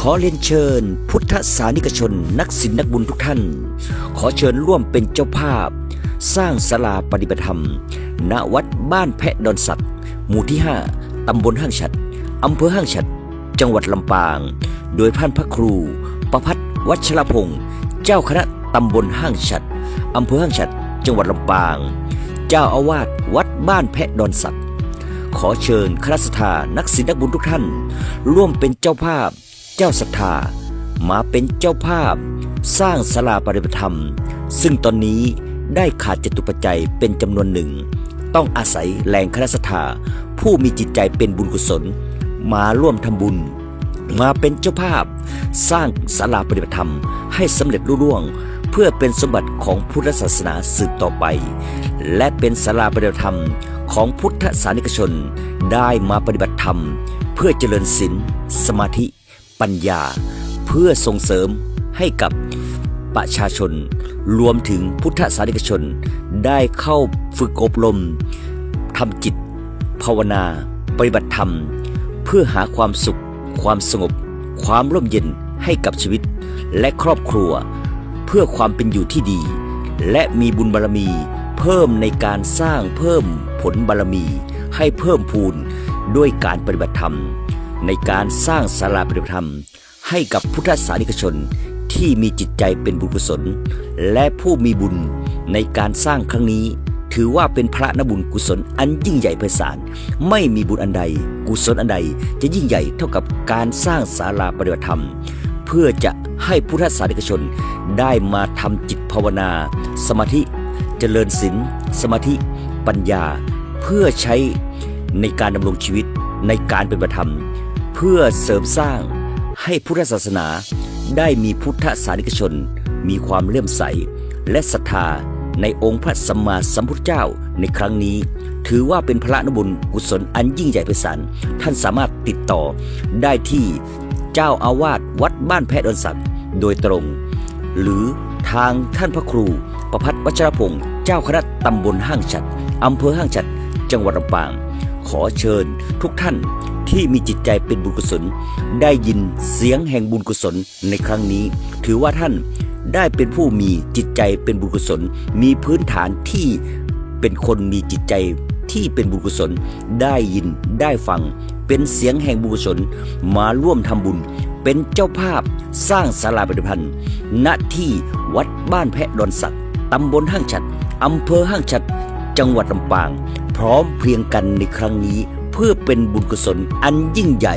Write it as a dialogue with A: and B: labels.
A: ขอเรียนเชิญ พุทธศานิกชนนักศิลนักบุญทุกท่าน ขอเชิญร่วมเป็นเจ้าภาพ สร้างศาลาปฏิบัติธรรม ณวัดบ้านแพะดอนสัตว์หมู่ที่ 5 ตำบลห้างฉัด อำเภอห้างฉัด จังหวัดลำปาง โดยท่านพระครู ประพัฒวัชรพงศ์เจ้าคณะตำบลห้างฉัด อำเภอห้างฉัด จังหวัดลำปาง เจ้าอาวาสวัดบ้านแพะดอนสัตว์ขอเชิญคณะสถานักศิลป์นักบุญทุกท่าน ร่วมเป็นเจ้าภาพ เจ้าศรัทธามาเป็นเจ้าภาพ สร้างศาลาปฏิบัติธรรม ซึ่งตอนนี้ได้ขาดจตุปัจจัยเป็นจำนวนหนึ่ง ต้องอาศัยแรงคณะสถาผู้มีจิตใจเป็นบุญกุศล มาร่วมทำบุญ มาเป็นเจ้าภาพ สร้างศาลาปฏิบัติธรรม ให้สำเร็จรุ่ร่วง เพื่อเป็นสมบัติของพุทธศาสนาสืบต่อไป และเป็นศาลาปฏิบัติธรรมของพุทธศาสนิกชน ได้มาปฏิบัติธรรม เพื่อเจริญศีลสมาธิ ปัญญา เพื่อส่งเสริมให้กับประชาชน รวมถึงพุทธศาสนิกชน ได้เข้าฝึกอบรมทำจิต ภาวนา ปฏิบัติธรรม เพื่อหาความสุข ความสงบ ความร่มเย็นให้กับชีวิต และครอบครัว เพื่อความเป็นอยู่ที่ดี และมีบุญบารมี เพิ่มในการสร้างเพิ่มผลบารมี ให้เพิ่มพูนด้วยการปฏิบัติธรรม ในการสร้างศาลาปฏิบัติธรรม ให้กับพุทธศาสนิกชนที่มีจิตใจเป็นบุญกุศล และผู้มีบุญในการสร้างครั้งนี้ ถือว่าเป็นพระนบุญกุศลอันยิ่งใหญ่ไพศาลไม่มีบุญอันใด กุศลอันใดจะยิ่งใหญ่เท่ากับการสร้างศาลาปฏิบัติธรรม เพื่อจะให้พุทธศาสนิกชนได้มาทำจิตภาวนา สมาธิเจริญศีลสมาธิ ปัญญา เพื่อใช้ในการดำรงชีวิตในการเป็นประธรรม พื่อเสริมสร้างให้พุทธศาสนาได้มีพุทธศาสนิกชน มีความเลื่อมใส และศรัทธาในองค์พระสัมมาสัมพุทธเจ้าในครั้งนี้ ถือว่าเป็นพระนบุญกุศลอันยิ่งใหญ่ไพศาลท่านสามารถติดต่อได้ที่เจ้าอาวาสวัดบ้านแพทย์อนสัตว์โดยตรง หรือทางท่านพระครู ประพัฒวัชรพงศ์เจ้าคณะตำบลห้างฉัดอำเภอห้างฉัด จังหวัดลำปาง ขอเชิญทุกท่านที่มีจิตใจเป็นบุญกุศล ได้ยินเสียงแห่งบุญกุศลในครั้งนี้ ถือว่าท่านได้เป็นผู้มีจิตใจเป็นบุญกุศล มีพื้นฐานที่เป็นคนมีจิตใจที่เป็นบุญกุศล ได้ยินได้ฟัง เป็นเสียงแห่งบุญกุศลมาร่วมทำบุญ เป็นเจ้าภาพสร้างศาลาปฏิพันธ์ณที่วัดบ้านแพะดอนสักตำบลห้างฉัดอำเภอห้างฉัด จังหวัดลำปาง พร้อมเพียงกันในครั้งนี้ เพื่อเป็นบุญกุศลอันยิ่งใหญ่